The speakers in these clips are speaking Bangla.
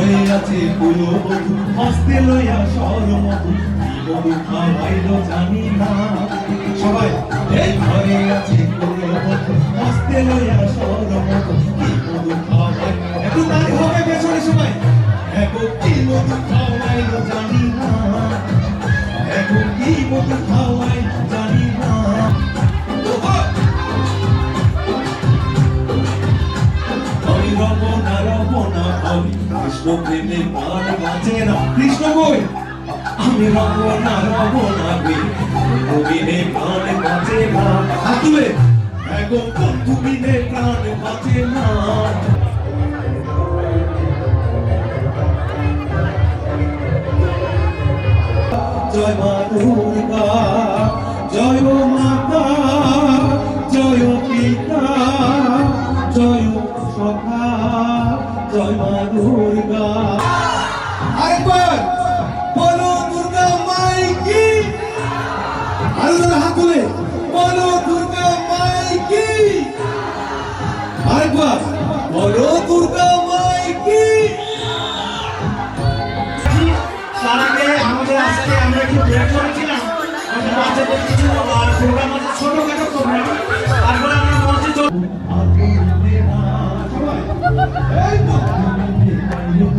ঘরে আছে কোনো বধু হস্তে লইয়া সরমধু জীবন খাওয়াইল জানি না। সবাই এই ঘরে আছে কোনো বধু হস্তে লইয়া সরমধু জীবন খাওয়াই এখন তাই হবে পেছনে সবাই। এখন কি মধু খাওয়াইল জানি না। এখন কি মধু খাওয়াই জানি না। রব না না কৃষ্ণ প্রেমে প্রাণ বাঁচে না। কৃষ্ণ বই আমি রমনা রমনা আমি। গোবিনে প্রাণ বাঁচে না। হাত তুলে। বন্ধু প্রাণ বাঁচে না। জয় মা দুর্গা, জয় মাতা জয় মা আরেকবার বলো দুর্গা মাই কি? আরও তুলে। বলো দুর্গা মাই কি? আরেকবার বলো দুর্গা মাই কি? তার আমাদের আজকে আমরা একটু ব্রেক করেছিলাম। আমাদের বাচ্চাদের কিছু প্রোগ্রাম আছে ছোটখাটো প্রোগ্রাম তারপরে আমরা মঞ্চে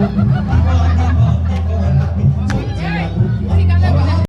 Ha, ha, ha, ha.